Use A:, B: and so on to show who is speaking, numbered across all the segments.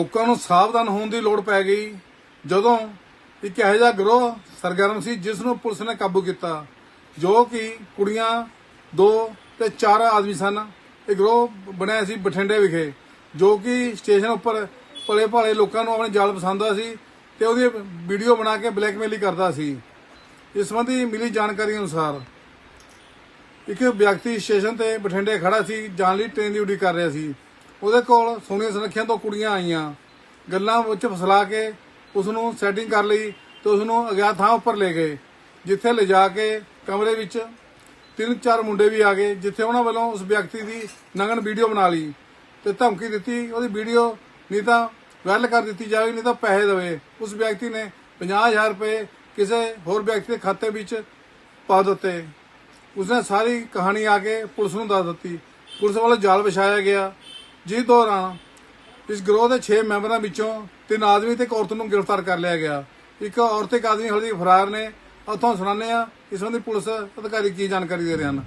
A: ਲੋਕਾਂ ਨੂੰ ਸਾਵਧਾਨ ਹੋਣ ਦੀ ਲੋੜ ਪੈ ਗਈ। ਜਦੋਂ ਇੱਕ ਇਹੋ ਜਿਹਾ ਗਰੋਹ ਸਰਗਰਮ ਸੀ, ਜਿਸ ਨੂੰ ਪੁਲਿਸ ਨੇ ਕਾਬੂ ਕੀਤਾ, ਜੋ ਕਿ ਕੁੜੀਆਂ ਦੋ ਤੇ ਚਾਰ ਆਦਮੀ ਸਨ। ਇਹ ਗਰੋਹ ਬਣਿਆ ਸੀ ਬਠਿੰਡੇ ਵਿਖੇ, ਜੋ ਕਿ ਸਟੇਸ਼ਨ ਉੱਪਰ ਭਲੇ ਭਾਲੇ ਲੋਕਾਂ ਨੂੰ ਆਪਣੇ ਜਾਲ ਪਸੰਦਾ ਸੀ ਤੇ ਉਹਦੀ ਵੀਡੀਓ ਬਣਾ ਕੇ ਬਲੈਕਮੇਲ ਕਰਦਾ ਸੀ। ਇਸ ਸੰਬੰਧੀ ਮਿਲੀ ਜਾਣਕਾਰੀ ਅਨੁਸਾਰ, ਇੱਕ ਵਿਅਕਤੀ ਸਟੇਸ਼ਨ ਤੇ ਬਠਿੰਡੇ ਖੜਾ ਸੀ, ਜਾਣ ਲਈ ਟ੍ਰੇਨ ਦੀ ਉਡੀਕ ਕਰ ਰਿਹਾ ਸੀ। ਉਹਦੇ ਕੋਲ ਸੋਨੀਆ ਸੁਨੱਖਿਆਂ ਤੋਂ ਕੁੜੀਆਂ ਆਈਆਂ। ਗੱਲਾਂ ਵਿੱਚ ਫਸਲਾ ਕੇ ਉਸ ਨੂੰ ਸੈਟਿੰਗ ਕਰ ਲਈ ਤੇ ਉਸ ਨੂੰ ਅਗਿਆਤ ਥਾਂ ਉੱਪਰ ਲੈ ਗਏ, ਜਿੱਥੇ ਲਿਜਾ ਕੇ ਕਮਰੇ ਵਿੱਚ ਤਿੰਨ ਚਾਰ ਮੁੰਡੇ ਵੀ ਆ ਗਏ, ਜਿੱਥੇ ਉਹਨਾਂ ਵੱਲੋਂ ਉਸ ਵਿਅਕਤੀ ਦੀ ਨਗਨ ਵੀਡੀਓ ਬਣਾ ਲਈ ਤੇ ਧਮਕੀ ਦਿੱਤੀ। ਉਹਦੀ ਵੀਡੀਓ ਨਹੀਂ ਤਾਂ ਵਾਇਰਲ ਕਰ ਦਿੱਤੀ ਜਾਵੇ, ਨਹੀਂ ਤਾਂ ਪੈਸੇ ਦੇਵੇ। ਉਸ ਵਿਅਕਤੀ ਨੇ 50000 ਰੁਪਏ ਕਿਸੇ ਹੋਰ ਵਿਅਕਤੀ ਦੇ ਖਾਤੇ ਵਿੱਚ ਪਾ ਦਿੱਤੇ। ਉਸਨੇ ਸਾਰੀ ਕਹਾਣੀ ਆ ਕੇ ਪੁਲਿਸ ਨੂੰ ਦੱਸ ਦਿੱਤੀ। ਪੁਲਿਸ ਵੱਲੋਂ ਜਾਲ ਵਿਛਾਇਆ ਗਿਆ। ਜਿਸ ਦੌਰਾਨ ਇਸ ਗਰੋਹ ਦੇ 6 ਮੈਂਬਰਾਂ ਵਿੱਚੋਂ ਤਿੰਨ ਆਦਮੀ ਤੇ ਇੱਕ ਔਰਤ ਨੂੰ ਗ੍ਰਿਫਤਾਰ ਕਰ ਲਿਆ ਗਿਆ। ਇੱਕ ਔਰਤ ਤੇ ਇੱਕ ਆਦਮੀ ਹਲਦੀ ਫਰਾਰ ਨੇ। ਉੱਥੋਂ ਸੁਣਾਉਂਦੇ ਆ ਇਸ ਸੰਬੰਧੀ ਪੁਲਿਸ ਅਧਿਕਾਰੀ ਕੀ ਜਾਣਕਾਰੀ ਦੇ ਰਹੇ ਹਨ।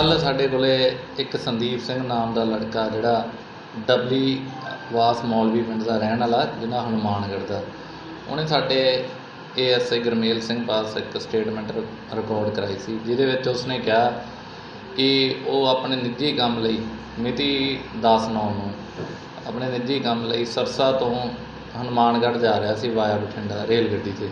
B: ਕੱਲ ਸਾਡੇ ਕੋਲੇ ਇੱਕ ਸੰਦੀਪ ਸਿੰਘ ਨਾਮ ਦਾ ਲੜਕਾ ਜਿਹੜਾ ਡਬਲੀ ਵਾਸ ਮੌਲਵੀ ਪਿੰਡ ਦਾ ਰਹਿਣ ਵਾਲਾ ਜਿਹਨਾਂ ਹਨੂਮਾਨਗੜ੍ਹ ਦਾ। ਉਹਨੇ ਸਾਡੇ ਏਐਸਆਈ ਗਰਮੇਲ ਸਿੰਘ ਪਾਸ ਇੱਕ ਸਟੇਟਮੈਂਟ ਰਿਕਾਰਡ ਕਰਾਈ ਸੀ, ਜਿਹਦੇ ਵਿੱਚ ਉਸਨੇ ਕਿਹਾ ਕਿ ਉਹ ਆਪਣੇ ਨਿੱਜੀ ਕੰਮ ਲਈ ਮਿਤੀ 10/9 ਨੂੰ, ਆਪਣੇ ਨਿੱਜੀ ਕੰਮ ਲਈ ਸਰਸਾ ਤੋਂ ਹਨੂਮਾਨਗੜ੍ਹ ਜਾ ਰਿਹਾ ਸੀ ਵਾਇਆ ਬਠਿੰਡਾ ਰੇਲ ਗੱਡੀ ਤੇ।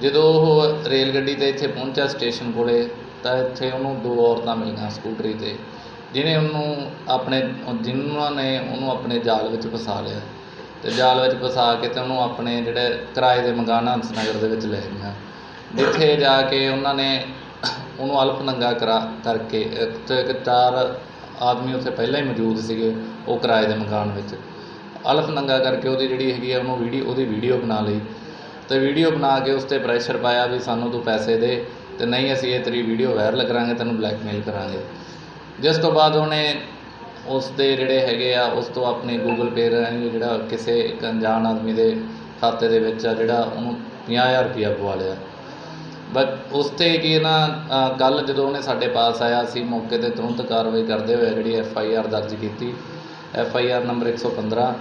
B: ਜਦੋਂ ਉਹ ਰੇਲ ਗੱਡੀ ਤੇ ਇੱਥੇ ਪਹੁੰਚਿਆ, ਸਟੇਸ਼ਨ ਕੋਲੇ ਤਾਂ ਇੱਥੇ ਉਹਨੂੰ ਦੋ ਔਰਤਾਂ ਮਿਲੀਆਂ ਸਕੂਟਰੀ ਤੇ, ਜਿਹਨੇ ਉਹਨੂੰ ਆਪਣੇ ਜਿਨ੍ਹਾਂ ਨੇ ਉਹਨੂੰ ਆਪਣੇ ਜਾਲ ਵਿੱਚ ਫਸਾ ਲਿਆ। ਤੇ ਜਾਲ ਵਿੱਚ ਫਸਾ ਕੇ ਤੇ ਉਹਨੂੰ ਆਪਣੇ ਜਿਹੜੇ ਕਿਰਾਏ ਦੇ ਮਕਾਨ ਹੰਸਨਗਰ ਦੇ ਵਿੱਚ ਲੈ ਗਈਆਂ। ਜਿੱਥੇ ਜਾ ਕੇ ਉਹਨਾਂ ਨੇ ਉਹਨੂੰ ਅਲਫ ਨੰਗਾ ਕਰਾ ਕਰਕੇ ਇੱਕ ਚਾਰ ਆਦਮੀ ਉੱਥੇ ਪਹਿਲਾਂ ਹੀ ਮੌਜੂਦ ਸੀਗੇ ਉਹ ਕਿਰਾਏ ਦੇ ਮਕਾਨ ਵਿੱਚ। ਅਲਫ ਨੰਗਾ ਕਰਕੇ ਉਹਦੀ ਜਿਹੜੀ ਹੈਗੀ ਆ, ਉਹਨੂੰ ਵੀਡੀਓ, ਉਹਦੀ ਵੀਡੀਓ ਬਣਾ ਲਈ। ਤੇ ਵੀਡੀਓ ਬਣਾ ਕੇ ਉਸ ਤੇ ਪ੍ਰੈਸ਼ਰ ਪਾਇਆ ਵੀ ਸਾਨੂੰ ਤੂੰ ਪੈਸੇ ਦੇ। ਤੇ ਨਹੀਂ ਅਸੀਂ ਇਹ ਤੇਰੀ ਵੀਡੀਓ ਵਾਇਰਲ ਕਰਾਂਗੇ, ਤੈਨੂੰ ਬਲੈਕਮੇਲ ਕਰਾਂਗੇ। ਜਿਸ ਤੋਂ ਬਾਅਦ ਉਹਨੇ ਉਸ ਦੇ ਜਿਹੜੇ ਹੈਗੇ ਆ, ਉਸ ਤੋਂ ਆਪਣੇ ਗੂਗਲ ਪੇ ਰਾਹੀਂ ਜਿਹੜਾ ਕਿਸੇ ਇੱਕ ਅਣਜਾਣ ਆਦਮੀ ਦੇ ਖਾਤੇ ਦੇ ਵਿੱਚ ਆ, ਜਿਹੜਾ ਉਹਨੂੰ 50000 ਰੁਪਇਆ ਪਵਾ ਲਿਆ। ਬਟ ਉਸ ਤੇ ਕੀ ਨਾ ਕੱਲ ਜਦੋਂ ਉਹਨੇ ਸਾਡੇ ਪਾਸ ਆਇਆ, ਅਸੀਂ ਮੌਕੇ ਤੇ ਤੁਰੰਤ ਕਾਰਵਾਈ ਕਰਦੇ ਹੋਏ ਜਿਹੜੀ ਐਫ ਆਈ ਆਰ ਦਰਜ ਕੀਤੀ। ਐਫ ਆਈ ਆਰ ਨੰਬਰ 115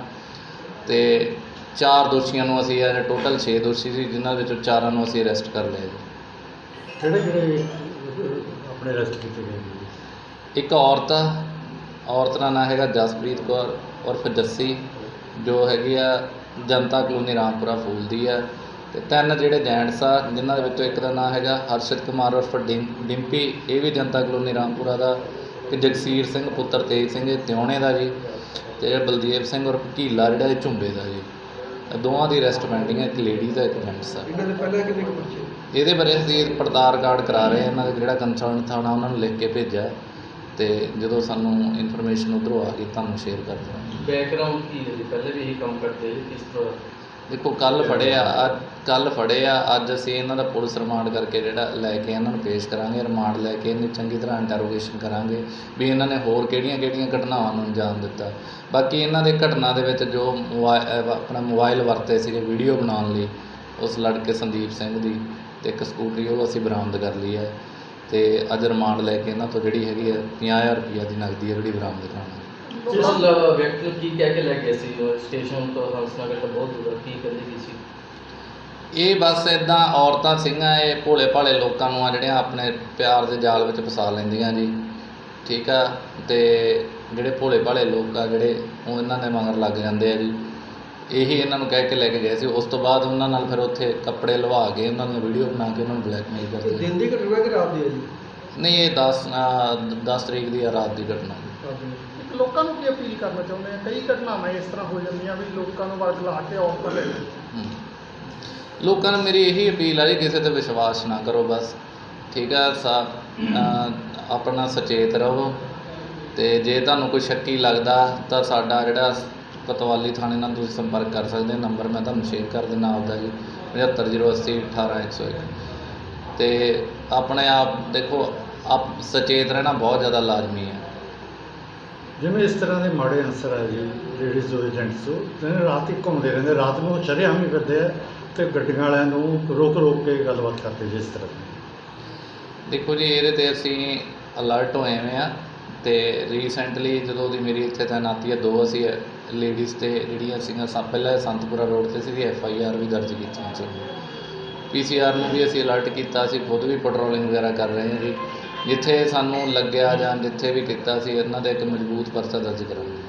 B: ਤੇ ਚਾਰ ਦੋਸ਼ੀਆਂ ਨੂੰ ਅਸੀਂ ਇਹ ਟੋਟਲ 6 ਦੋਸ਼ੀ ਸੀ, ਜਿਨ੍ਹਾਂ ਵਿੱਚੋਂ ਚਾਰਾਂ ਨੂੰ ਅਸੀਂ ਅਰੈਸਟ ਕਰ ਲਿਆ ਜੀ
C: ਕਿਹੜੇ ਕਿਹੜੇ ਆਪਣੇ ਅਰੈਸਟ ਕੀਤੇ ਗਏ ਨੇ?
B: ਇੱਕ ਔਰਤ ਆ, ਔਰਤ ਦਾ ਨਾਂ ਹੈਗਾ ਜਸਪ੍ਰੀਤ ਕੌਰ ਉਰਫ ਜੱਸੀ, ਜੋ ਹੈਗੀ ਆ ਜਨਤਾ ਕਲੋਨੀ ਰਾਮਪੁਰਾ ਫੂਲ ਦੀ ਆ। ਤੇ ਤਿੰਨ ਜਿਹੜੇ ਜੈਂਟਸ ਆ, ਜਿਨ੍ਹਾਂ ਦੇ ਵਿੱਚੋਂ ਇੱਕ ਦਾ ਨਾਂ ਹੈਗਾ ਹਰਸ਼ਿਤ ਕੁਮਾਰ ਉਰਫ ਡਿੰ- ਡਿੰਪੀ, ਇਹ ਵੀ ਜਨਤਾ ਕਲੋਨੀ ਰਾਮਪੁਰਾ ਦਾ। ਤੇ ਜਗਸੀਰ ਸਿੰਘ ਪੁੱਤਰ ਤੇਜ ਸਿੰਘ, ਇਹ ਤਿਉਣੇ ਦਾ ਜੀ। ਤੇ ਜਿਹੜਾ ਬਲਦੇਵ ਸਿੰਘ ਉਰਫ ਢੀਲਾ ਜਿਹੜਾ ਇਹ ਝੁੰਬੇ ਦਾ ਜੀ। ਦੋਵਾਂ ਦੀ ਅਰੈਸਟ ਪੈਂਡਿੰਗ ਹੈ ਇੱਕ ਲੇਡੀ ਦਾ ਇੱਕ ਜੈਂਟਸ ਆ
C: ਇਹਨਾਂ ਦੇ ਪਹਿਲਾਂ ਕਿੰਨੇ ਕੁ ਬੱਚੇ?
B: ਇਹਦੇ ਬਾਰੇ ਅਸੀਂ ਪੜਤਾਲ ਕਾਰਡ ਕਰਾ ਰਹੇ ਹਾਂ ਇਹਨਾਂ ਦਾ ਜਿਹੜਾ ਕੰਸਰਨ ਥਾਣਾ ਉਹਨਾਂ ਨੂੰ ਲਿਖ ਕੇ ਭੇਜਿਆ ਤੇ ਜਦੋਂ ਸਾਨੂੰ ਇਨਫੋਰਮੇਸ਼ਨ ਉਧਰੋਂ ਆ ਗਈ ਤੁਹਾਨੂੰ ਸ਼ੇਅਰ ਕਰ ਦਿਆਂਗੇ।
D: ਬੈਕਗ੍ਰਾਉਂਡ ਕੀ ਹੈ ਜੀ? ਪਹਿਲੇ ਵੀ ਇਹੀ ਕੰਮ ਕਰਦੇ ਕਿਸ ਤਰ੍ਹਾਂ?
B: ਦੇਖੋ ਕੱਲ ਫੜੇ ਆ ਕੱਲ ਫੜੇ ਆ, ਅੱਜ ਅਸੀਂ ਇਹਨਾਂ ਦਾ ਪੁਲਿਸ ਰਿਮਾਂਡ ਕਰਕੇ ਜਿਹੜਾ ਲੈ ਕੇ ਇਹਨਾਂ ਨੂੰ ਪੇਸ਼ ਕਰਾਂਗੇ, ਰਿਮਾਂਡ ਲੈ ਕੇ ਇਹਨੂੰ ਚੰਗੀ ਤਰ੍ਹਾਂ ਇੰਟਰੋਗੇਸ਼ਨ ਕਰਾਂਗੇ ਵੀ ਇਹਨਾਂ ਨੇ ਹੋਰ ਕਿਹੜੀਆਂ ਕਿਹੜੀਆਂ ਘਟਨਾਵਾਂ ਨੂੰ ਅੰਜਾਮ ਦਿੱਤਾ। ਬਾਕੀ ਇਹਨਾਂ ਦੇ ਘਟਨਾ ਦੇ ਵਿੱਚ ਜੋ ਮੋਬਾ- ਆਪਣਾ ਮੋਬਾਈਲ ਵਰਤੇ ਸੀਗੇ ਵੀਡੀਓ ਬਣਾਉਣ ਲਈ, ਉਸ ਲੜਕੇ ਸੰਦੀਪ ਸਿੰਘ ਦੀ ਤੇ ਇੱਕ ਸਕੂਟਰੀ, ਉਹ ਅਸੀਂ ਬਰਾਮਦ ਕਰ ਲਈ ਹੈ ਤੇ ਅੱਜ ਰਿਮਾਂਡ ਲੈ ਕੇ ਇਹਨਾਂ ਤੋਂ ਜਿਹੜੀ ਹੈਗੀ ਹੈ 50000 ਰੁਪਈਆ ਦੀ ਨਕਦੀ ਹੈ ਜਿਹੜੀ ਬਰਾਮਦ ਕਰਾਂਗੇ
D: ਇਸ ਲ- ਵਿਅਕਤੀ ਨੂੰ ਕੀ ਕਹਿ ਕੇ ਲੈ ਗਏ ਸੀ? ਉਹ ਸਟੇਸ਼ਨ ਤੋਂ ਹੰਸਨਗਰ ਤੋਂ ਬਹੁਤ ਦੂਰ ਆ, ਕੀ ਕਹਿੰਦੇ ਕੀ ਸੀ?
B: ਇਹ ਬਸ ਇਦਾਂ ਔਰਤਾਂ ਸਿੰਘਾਂ ਇਹ ਭੋਲੇ ਭਾਲੇ ਲੋਕਾਂ ਨੂੰ ਆ ਜਿਹੜੀਆਂ ਆਪਣੇ ਪਿਆਰ ਦੇ ਜਾਲ ਵਿੱਚ ਫਸਾ ਲੈਂਦੀਆਂ ਜੀ। ਠੀਕ ਆ? ਤੇ ਜਿਹੜੇ ਭੋਲੇ ਭਾਲੇ ਲੋਕ ਆ ਜਿਹੜੇ ਉਹ ਇਹਨਾਂ ਦੇ ਮਗਰ ਲੱਗ ਜਾਂਦੇ ਆ ਜੀ। ਇਹੀ ਇਹਨਾਂ ਨੂੰ ਕਹਿ ਕੇ ਲੈ ਕੇ ਗਏ ਸੀ। ਉਸ ਤੋਂ ਬਾਅਦ ਉਹਨਾਂ ਨਾਲ ਫਿਰ ਉੱਥੇ ਕੱਪੜੇ ਲਵਾ ਕੇ ਉਹਨਾਂ ਦੀਆਂ ਵੀਡੀਓ ਬਣਾ ਕੇ ਉਹਨਾਂ ਨੂੰ ਬਲੈਕਮੇਲ ਕਰਦੇ
C: ਦਿਨ ਦੀ ਘਟਨਾ ਕਿ ਰਾਤ ਦੀ ਹੈ ਜੀ?
B: ਨਹੀਂ ਇਹ 10 10 ਤਰੀਕ ਦੀ ਰਾਤ ਦੀ ਘਟਨਾ।
E: ਇੱਕ ਲੋਕਾਂ ਨੂੰ ਕੀ ਅਪੀਲ ਕਰਨਾ ਚਾਹੁੰਦੇ ਆ? ਕਈ ਘਟਨਾਵਾਂ ਇਸ ਤਰ੍ਹਾਂ ਹੋ ਜਾਂਦੀਆਂ ਵੀ ਲੋਕਾਂ ਨੂੰ ਵਰਗ ਲਾ ਕੇ ਔਰਤਾਂ ਲੈ ਜਾਂਦੇ
B: ਹਮ। ਲੋਕਾਂ ਨੂੰ ਮੇਰੀ ਇਹੀ ਅਪੀਲ ਆ ਜੀ ਕਿਸੇ ਤੇ ਵਿਸ਼ਵਾਸ ਨਾ ਕਰੋ ਬਸ। ਠੀਕ ਆ ਸਾ ਆਪਣਾ ਸੁਚੇਤ ਰਹੋ। ਤੇ ਜੇ ਤੁਹਾਨੂੰ ਕੋਈ ਸ਼ੱਕੀ ਲੱਗਦਾ ਤਾਂ ਸਾਡਾ ਜਿਹੜਾ ਕਤਵਾਲੀ ਥਾਣੇ ਨਾਲ ਤੁਸੀਂ ਸੰਪਰਕ ਕਰ ਸਕਦੇ ਹੋ। ਨੰਬਰ ਮੈਂ ਤੁਹਾਨੂੰ ਸ਼ੇਅਰ ਕਰ ਦਿੰਦਾ ਆਪਦਾ ਜੀ। 75080 18101 ਤੇ ਆਪਣੇ ਆਪ ਦੇਖੋ ਆਪ ਸਚੇਤ ਰਹਿਣਾ ਬਹੁਤ ਜ਼ਿਆਦਾ ਲਾਜ਼ਮੀ ਹੈ।
C: ਜਿਵੇਂ ਇਸ ਤਰ੍ਹਾਂ ਦੇ ਮਾੜੇ ਅਨਸਰ ਆ ਜੀ ਲੇਡੀਜ਼ ਜੋ ਏਜੰਟਸ ਦਿਨ ਰਾਤ ਹੀ ਘੁੰਮਦੇ ਰਹਿੰਦੇ ਰਾਤ ਨੂੰ ਸ਼ਰੇਆਮ ਹੀ ਫਿਰਦੇ ਆ ਤੇ ਗੱਡੀਆਂ ਵਾਲਿਆਂ ਨੂੰ ਰੋਕ ਰੋਕ ਕੇ ਗੱਲਬਾਤ ਕਰਦੇ ਜਿਸ ਤਰ੍ਹਾਂ ਦੀ।
B: ਦੇਖੋ ਜੀ ਇਹਦੇ ਤੇ ਅਸੀਂ ਅਲਰਟ ਹੋਏ ਹੋਏ ਆ ਤੇ ਰੀਸੈਂਟਲੀ ਜਦੋਂ ਦੀ ਮੇਰੀ ਇੱਥੇ ਤੈਨਾਤੀ ਹੈ ਦੋ ਅਸੀਂ ਲੇਡੀਜ਼ ਤੇ ਜਿਹੜੀਆਂ ਸੀਗੀਆਂ ਸਭ ਪਹਿਲਾਂ ਸੰਤਪੁਰਾ ਰੋਡ ਤੇ ਸੀ ਐਫ ਆਈ ਆਰ ਵੀ ਦਰਜ ਕੀਤੀਆਂ ਸੀ। ਪੀ ਸੀ ਆਰ ਨੂੰ ਵੀ ਅਸੀਂ ਅਲਰਟ ਕੀਤਾ ਅਸੀਂ ਖੁਦ ਵੀ ਪੈਟਰੋਲਿੰਗ ਵਗੈਰਾ ਕਰ ਰਹੇ ਹਾਂ ਜੀ। ਜਿੱਥੇ ਸਾਨੂੰ ਲੱਗਿਆ ਜਾਂ ਜਿੱਥੇ ਵੀ ਕੀਤਾ ਸੀ, ਇਹਨਾਂ ਦਾ ਇੱਕ ਮਜ਼ਬੂਤ ਪਰਚਾ ਦਰਜ ਕਰਾਂਗੇ।